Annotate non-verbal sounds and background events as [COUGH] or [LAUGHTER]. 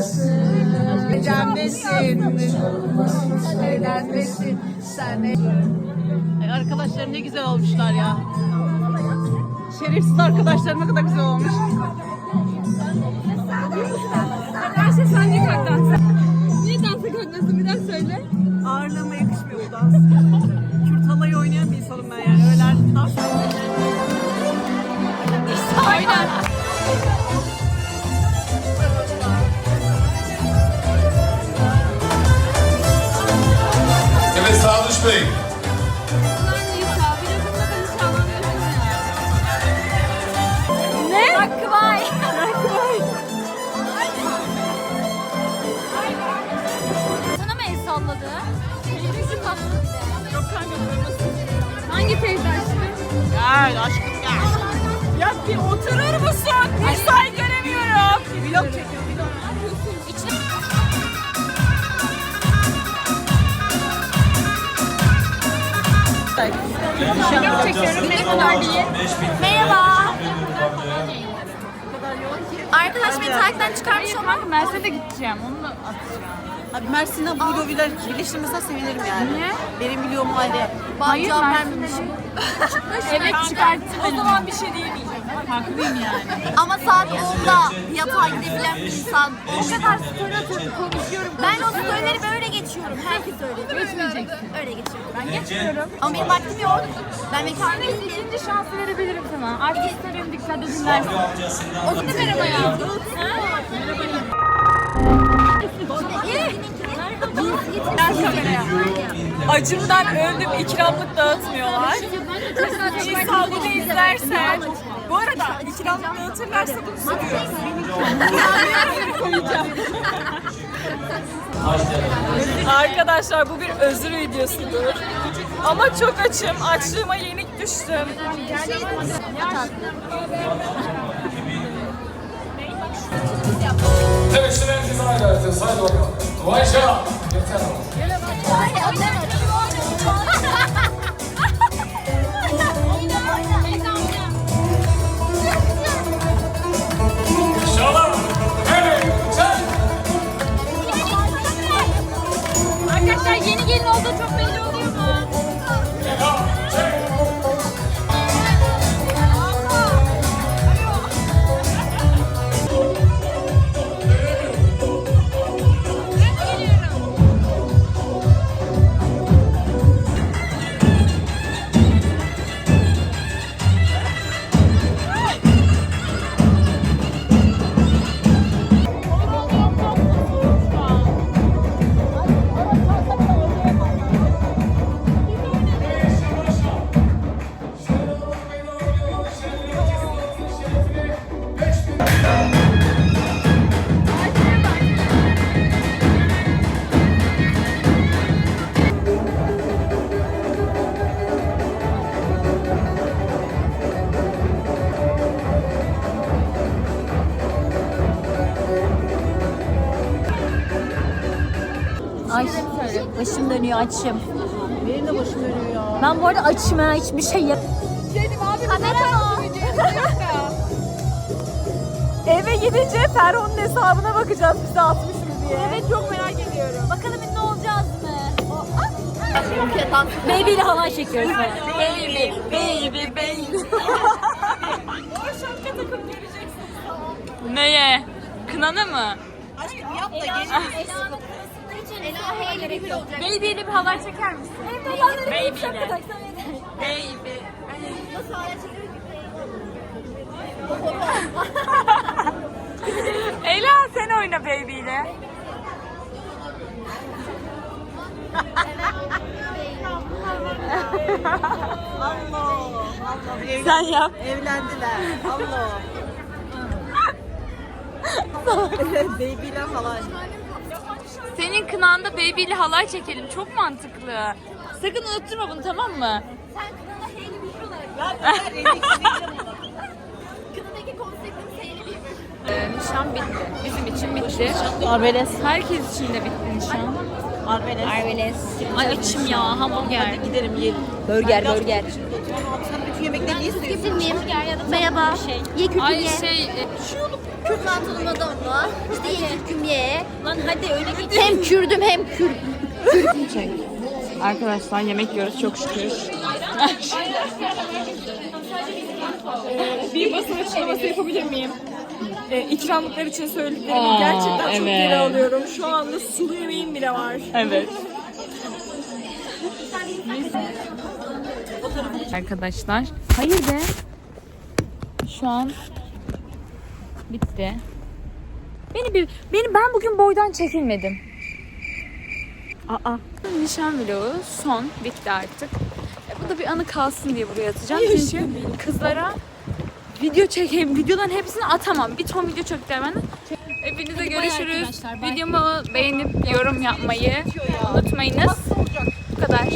benim yanımdasın. Gecemdesin, eğlenmesin, sen. Ay arkadaşlar ne güzel olmuşlar ya. Şerefsiz arkadaşlar ne kadar güzel olmuş. Arkadaşlar sen niye kalk Bey. Ne? Hakkı var. Sana mı el salladı? Teyzesi bir de. Yok kanka. Hangi teyze aşkım? Gel aşkım gel. Ya bir oturur musun? İnsan göremiyorum. Vlog çekiyor vlog. İçine... Vlog çekiyorum. Ne kadar diye. Merhaba. Arkadaş beni takipten çıkarmış olmak Mersin'e gideceğim. Onu da atacağım. Abi Mersin'den bu vloglar birleştirmesen sevinirim yani. Niye? Benim vlogum halde. Hayır vermemişim. [LAUGHS] Evet çıkarttı O zaman bir şey diyemeyeceğim. Haklıyım yani. Ama saat 10'da yatağa gidebilen bir insan. O kadar story atıyorum, konuşuyorum. Ben o storyleri böyle geçiyorum. Herkes öyle. Geçmeyeceksin. Öyle geçiyorum. Ben geçmiyorum. Ama benim vaktim yok. Ben mekan değilim. İkinci şans verebilirim sana. Artistlerin dikkat dinlersin. O da merhaba ya. Acımdan öldüm ikramlık dağıtmıyorlar. İnsan bunu izlersen. İkramlık dağıtırlarsa bunu soruyorum. Arkadaşlar bu bir özür videosudur. Ama çok açım. Açlığıma yenik düştüm. Evet şimdi herkes aynı haritası. Haydi bakalım. Tuğayşe. Yeter ama. Arkadaşlar yeni gelin olduğu çok belli oluyor mu? Başım dönüyor açım. Benim de başım dönüyor ya. Ben bu arada açım ha hiçbir şey yap. Kamera Eve gidince Ferhun'un hesabına bakacağız bize atmış mı diye. Evet çok merak ediyorum. Bakalım ünlü olacağız mı? Baby ile halay çekiyoruz. Baby, baby, baby. Neye? Kınana mı? Aşkım yap da gel. Ela Hey'le bir olacak. Baby ile bir halay çeker misin? Baby ile. Baby. Nasıl halay çekiyoruz Ela sen oyna baby ile. [LAUGHS] Allah. Allah. Sen yap. evlendiler. Allah. [LAUGHS] Baby'ler falan. Senin kınanda baby ile halay çekelim. Çok mantıklı. Sakın unutturma bunu tamam mı? Sen kınada Hey gibi. Ya ben onu. [LAUGHS] Kınadaki konseptim gibi. Ee, nişan bitti. Bizim için bitti. Arbeles. Herkes için de bitti nişan. Arbeles. Arbeles. Ay açım ya hamburger. Hadi gidelim yiyelim. Burger, burger. Sen bütün yemekleri niye istiyorsun? Merhaba. Ye kötü Ay ye. şey e, Kürt mantoluma donla. İşte ye Türk'üm ye. Lan hadi öyle geç. Hem Kürdüm hem Kürt. Arkadaşlar yemek yiyoruz çok şükür. Bir basın açıklaması yapabilir miyim? Ee, ikramlıklar için söylediklerimi Aa, gerçekten çok evet. geri alıyorum. Şu anda sulu yemeğim bile var. Evet. Arkadaşlar. Hayır be. Şu an bitti. Beni bir beni ben bugün boydan çekilmedim. Aa. Nişan vlogu son bitti artık. E, bu da bir anı kalsın diye buraya atacağım. Çünkü kızlara video çekeyim. Videoların hepsini atamam. Bir ton video çektiler benden. Hepinize görüşürüz. arkadaşlar, bye. Videomu beğenip yorum yapmayı unutmayınız. Bu kadar.